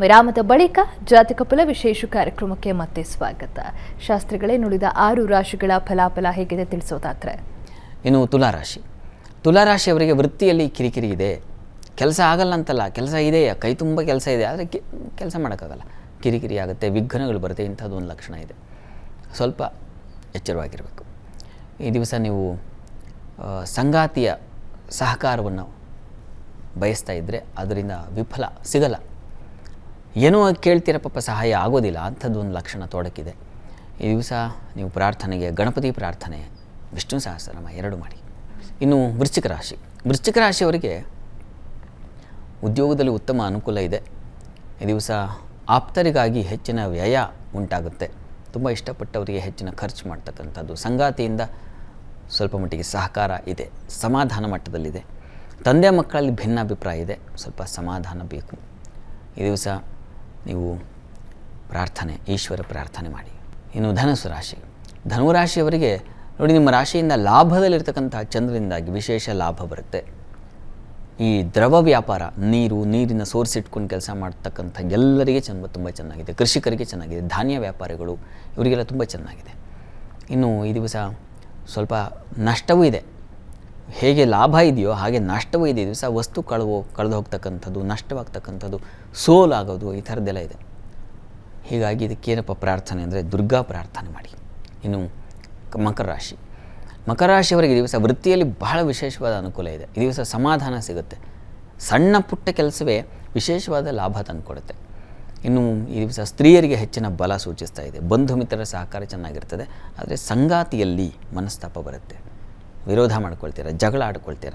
ವಿರಾಮದ ಬಳಿಕ ಜಾತಕ ಫಲ ವಿಶೇಷ ಕಾರ್ಯಕ್ರಮಕ್ಕೆ ಮತ್ತೆ ಸ್ವಾಗತ. ಶಾಸ್ತ್ರಿಗಳೇ ನುಡಿದ ಆರು ರಾಶಿಗಳ ಫಲಾಫಲ ಹೇಗಿದೆ ತಿಳಿಸೋದಾದ್ರೆ? ಇನ್ನು ತುಲಾರಾಶಿ ತುಲಾರಾಶಿಯವರಿಗೆ ವೃತ್ತಿಯಲ್ಲಿ ಕಿರಿಕಿರಿ ಇದೆ. ಕೆಲಸ ಆಗಲ್ಲ ಅಂತಲ್ಲ, ಕೆಲಸ ಇದೆಯಾ? ಕೈ ತುಂಬ ಕೆಲಸ ಇದೆ, ಆದರೆ ಕೆಲಸ ಮಾಡೋಕ್ಕಾಗಲ್ಲ. ಕಿರಿಕಿರಿ ಆಗುತ್ತೆ, ವಿಘ್ನಗಳು ಬರುತ್ತೆ, ಇಂಥದ್ದು ಒಂದು ಲಕ್ಷಣ ಇದೆ. ಸ್ವಲ್ಪ ಎಚ್ಚರವಾಗಿರಬೇಕು. ಈ ದಿವಸ ನೀವು ಸಂಗಾತಿಯ ಸಹಕಾರವನ್ನು ಬಯಸ್ತಾ ಇದ್ದರೆ ಅದರಿಂದ ವಿಫಲ ಸಿಗಲ್ಲ. ಏನೋ ಕೇಳ್ತೀರ ಪಾಪ ಸಹಾಯ ಆಗೋದಿಲ್ಲ. ಅಂಥದ್ದು ಒಂದು ಲಕ್ಷಣ ತೋಡಕ್ಕಿದೆ. ಈ ದಿವಸ ನೀವು ಪ್ರಾರ್ಥನೆಗೆ, ಗಣಪತಿ ಪ್ರಾರ್ಥನೆ, ವಿಷ್ಣು ಸಹಸ್ರನಾಮ ಎರಡು ಮಾಡಿ. ಇನ್ನು ವೃಶ್ಚಿಕ ರಾಶಿ. ವೃಶ್ಚಿಕ ರಾಶಿಯವರಿಗೆ ಉದ್ಯೋಗದಲ್ಲಿ ಉತ್ತಮ ಅನುಕೂಲ ಇದೆ. ಈ ದಿವಸ ಆಪ್ತರಿಗಾಗಿ ಹೆಚ್ಚಿನ ವ್ಯಯ ಉಂಟಾಗುತ್ತೆ. ತುಂಬ ಇಷ್ಟಪಟ್ಟವರಿಗೆ ಹೆಚ್ಚಿನ ಖರ್ಚು ಮಾಡ್ತಕ್ಕಂಥದ್ದು. ಸಂಗಾತಿಯಿಂದ ಸ್ವಲ್ಪ ಮಟ್ಟಿಗೆ ಸಹಕಾರ ಇದೆ. ಸಮಾಧಾನ ಮಟ್ಟದಲ್ಲಿದೆ. ತಂದೆ ಮಕ್ಕಳಲ್ಲಿ ಭಿನ್ನಾಭಿಪ್ರಾಯ ಇದೆ. ಸ್ವಲ್ಪ ಸಮಾಧಾನ ಬೇಕು. ಈ ದಿವಸ ನೀವು ಪ್ರಾರ್ಥನೆ, ಈಶ್ವರ ಪ್ರಾರ್ಥನೆ ಮಾಡಿ. ಇನ್ನು ಧನಸ್ಸು ರಾಶಿ. ಧನುರಾಶಿಯವರಿಗೆ ನೋಡಿ, ನಿಮ್ಮ ರಾಶಿಯಿಂದ ಲಾಭದಲ್ಲಿರ್ತಕ್ಕಂತಹ ಚಂದ್ರನಿಂದಾಗಿ ವಿಶೇಷ ಲಾಭ ಬರುತ್ತೆ. ಈ ದ್ರವ ವ್ಯಾಪಾರ, ನೀರು, ನೀರಿನ ಸೋರ್ಸ್ ಇಟ್ಕೊಂಡು ಕೆಲಸ ಮಾಡ್ತಕ್ಕಂಥ ಎಲ್ಲರಿಗೆ ಚಂದ, ತುಂಬ ಚೆನ್ನಾಗಿದೆ. ಕೃಷಿಕರಿಗೆ ಚೆನ್ನಾಗಿದೆ. ಧಾನ್ಯ ವ್ಯಾಪಾರಿಗಳು, ಇವರಿಗೆಲ್ಲ ತುಂಬ ಚೆನ್ನಾಗಿದೆ. ಇನ್ನು ಈ ದಿವಸ ಸ್ವಲ್ಪ ನಷ್ಟವೂ ಇದೆ. ಹೇಗೆ ಲಾಭ ಇದೆಯೋ ಹಾಗೆ ನಷ್ಟವೂ ಇದೆ. ದಿವಸ ವಸ್ತು ಕಳವು, ಕಳೆದು ಹೋಗ್ತಕ್ಕಂಥದ್ದು, ನಷ್ಟವಾಗ್ತಕ್ಕಂಥದ್ದು, ಸೋಲಾಗೋದು ಈ ಥರದ್ದೆಲ್ಲ ಇದೆ. ಹೀಗಾಗಿ ಇದಕ್ಕೇನಪ್ಪ ಪ್ರಾರ್ಥನೆ ಅಂದರೆ ದುರ್ಗಾ ಪ್ರಾರ್ಥನೆ ಮಾಡಿ. ಇನ್ನು ಮಕರ ರಾಶಿ. ಮಕರ ರಾಶಿಯವರಿಗೆ ದಿವಸ ವೃತ್ತಿಯಲ್ಲಿ ಬಹಳ ವಿಶೇಷವಾದ ಅನುಕೂಲ ಇದೆ. ಈ ದಿವಸ ಸಮಾಧಾನ ಸಿಗುತ್ತೆ. ಸಣ್ಣ ಪುಟ್ಟ ಕೆಲಸವೇ ವಿಶೇಷವಾದ ಲಾಭ ತಂದುಕೊಡುತ್ತೆ. ಇನ್ನು ಈ ದಿವಸ ಸ್ತ್ರೀಯರಿಗೆ ಹೆಚ್ಚಿನ ಬಲ ಸೂಚಿಸ್ತಾ ಇದೆ. ಬಂಧು ಮಿತ್ರರ ಸಹಕಾರ ಚೆನ್ನಾಗಿರ್ತದೆ. ಆದರೆ ಸಂಗಾತಿಯಲ್ಲಿ ಮನಸ್ತಾಪ ಬರುತ್ತೆ. ವಿರೋಧ ಮಾಡ್ಕೊಳ್ತೀರ, ಜಗಳ ಆಡ್ಕೊಳ್ತೀರ.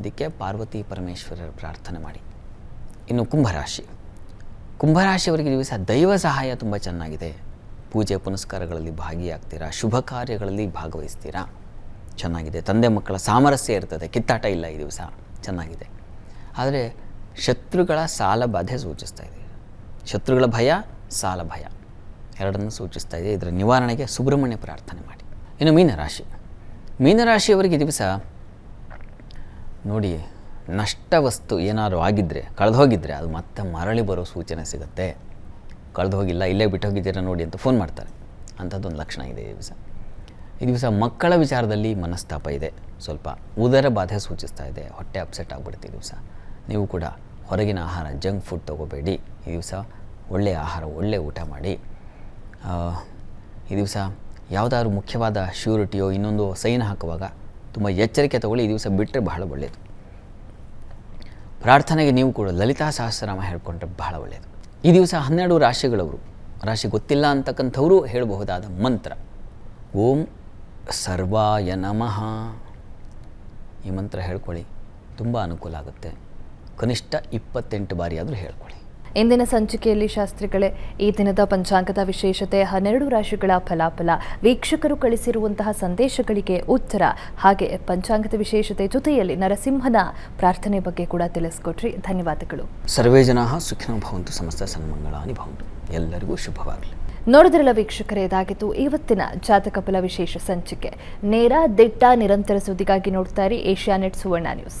ಇದಕ್ಕೆ ಪಾರ್ವತಿ ಪರಮೇಶ್ವರರ ಪ್ರಾರ್ಥನೆ ಮಾಡಿ. ಇನ್ನು ಕುಂಭರಾಶಿ. ಕುಂಭರಾಶಿಯವರಿಗೆ ದಿವಸ ದೈವ ಸಹಾಯ ತುಂಬ ಚೆನ್ನಾಗಿದೆ. ಪೂಜೆ ಪುನಸ್ಕಾರಗಳಲ್ಲಿ ಭಾಗಿಯಾಗ್ತೀರಾ, ಶುಭ ಕಾರ್ಯಗಳಲ್ಲಿ ಭಾಗವಹಿಸ್ತೀರಾ? ಚೆನ್ನಾಗಿದೆ. ತಂದೆ ಮಕ್ಕಳ ಸಾಮರಸ್ಯ ಇರ್ತದೆ, ಕಿತ್ತಾಟ ಇಲ್ಲ ಈ ದಿವಸ. ಚೆನ್ನಾಗಿದೆ. ಆದರೆ ಶತ್ರುಗಳ ಸಾಲ ಬಾಧೆ ಸೂಚಿಸ್ತಾ ಇದೆ. ಶತ್ರುಗಳ ಭಯ, ಸಾಲ ಭಯ. ಎರಡನ್ನು ಸೂಚಿಸ್ತಾ ಇದೆ. ಇದರ ನಿವಾರಣೆಗೆ ಸುಬ್ರಹ್ಮಣ್ಯ ಪ್ರಾರ್ಥನೆ ಮಾಡಿ. ಇನ್ನು ಮೀನರಾಶಿ. ಮೀನರಾಶಿಯವರಿಗೆ ದಿವಸ ನೋಡಿ, ನಷ್ಟ ವಸ್ತು ಏನಾದರೂ ಆಗಿದ್ದರೆ ಕಳೆದು ಹೋಗಿದ್ದರೆ ಅದು ಮತ್ತೆ ಮರಳಿ ಬರೋ ಸೂಚನೆ ಸಿಗುತ್ತೆ. ಕಳೆದು ಹೋಗಿಲ್ಲ ಇಲ್ಲೇ ಬಿಟ್ಟು ಹೋಗಿದ್ದೀರಾ ನೋಡಿ ಅಂತ ಫೋನ್ ಮಾಡ್ತಾರೆ. ಅಂಥದ್ದೊಂದು ಲಕ್ಷಣ ಇದೆ ಈ ದಿವಸ. ಈ ದಿವಸ ಮಕ್ಕಳ ವಿಚಾರದಲ್ಲಿ ಮನಸ್ತಾಪ ಇದೆ. ಸ್ವಲ್ಪ ಉದರ ಬಾಧೆ ಸೂಚಿಸ್ತಾ ಇದೆ. ಹೊಟ್ಟೆ ಅಪ್ಸೆಟ್ ಆಗಿಬಿಡುತ್ತೆ ಈ ದಿವಸ. ನೀವು ಕೂಡ ಹೊರಗಿನ ಆಹಾರ ಜಂಕ್ ಫುಡ್ ತೊಗೋಬೇಡಿ. ಈ ದಿವಸ ಒಳ್ಳೆಯ ಆಹಾರ ಒಳ್ಳೆಯ ಊಟ ಮಾಡಿ. ಈ ದಿವಸ ಯಾವುದಾದ್ರು ಮುಖ್ಯವಾದ ಶ್ಯೂರಿಟಿಯೋ ಇನ್ನೊಂದು ಸೈನ್ ಹಾಕುವಾಗ ತುಂಬ ಎಚ್ಚರಿಕೆ ತಗೊಳ್ಳಿ, ಈ ದಿವಸ ಬಿಟ್ಟರೆ ಬಹಳ ಒಳ್ಳೆಯದು ಪ್ರಾರ್ಥನೆಗೆ ನೀವು ಕೂಡ ಲಲಿತಾ ಸಹಸ್ರನಾಮ ಹೇಳ್ಕೊಂಡ್ರೆ ಬಹಳ ಒಳ್ಳೆಯದು ಈ ದಿವಸ ಹನ್ನೆರಡು ರಾಶಿಗಳವರು, ರಾಶಿ ಗೊತ್ತಿಲ್ಲ ಅಂತಕ್ಕಂಥವರು ಹೇಳಬಹುದಾದ ಮಂತ್ರ, ಓಂ ಸರ್ವಾಯ ನಮಃ. ಈ ಮಂತ್ರ ಹೇಳ್ಕೊಳ್ಳಿ, ತುಂಬ ಅನುಕೂಲ ಆಗುತ್ತೆ. ಕನಿಷ್ಠ ಇಪ್ಪತ್ತೆಂಟು ಬಾರಿ ಆದರೂ ಹೇಳ್ಕೊಳ್ಳಿ. ಇಂದಿನ ಸಂಚಿಕೆಯಲ್ಲಿ ಶಾಸ್ತ್ರಿಗಳೇ ಈ ದಿನದ ಪಂಚಾಂಗದ ವಿಶೇಷತೆ ಹನ್ನೆರಡು ರಾಶಿಗಳ ಫಲಾಫಲ ವೀಕ್ಷಕರು ಕಳಿಸಿರುವಂತಹ ಸಂದೇಶಗಳಿಗೆ ಉತ್ತರ ಹಾಗೆ ಪಂಚಾಂಗದ ವಿಶೇಷತೆ ಜೊತೆಯಲ್ಲಿ ನರಸಿಂಹನ ಪ್ರಾರ್ಥನೆ ಬಗ್ಗೆ ಕೂಡ ತಿಳಿಸ್ಕೊಟ್ರಿ. ಧನ್ಯವಾದಗಳು. ಸರ್ವೇ ಜನ ಸುಖಿನೋ ಭವಂತು ಸಮಸ್ತ ಸನ್ಮಂಗಳಾನಿ ಭವಂತು. ಎಲ್ಲರಿಗೂ ಶುಭವಾಗಲಿ. ನೋಡಿದ್ರಲ್ಲ ವೀಕ್ಷಕರೇ ಇದಾಗಿತ್ತು ಇವತ್ತಿನ ಜಾತಕ ಫಲ ವಿಶೇಷ ಸಂಚಿಕೆ. ನೇರ ದಿಟ್ಟ ನಿರಂತರ ಸುದ್ದಿಗಾಗಿ ನೋಡ್ತಾ ಇರಿ ಏಷ್ಯಾನೆಟ್ ಸುವರ್ಣ ನ್ಯೂಸ್.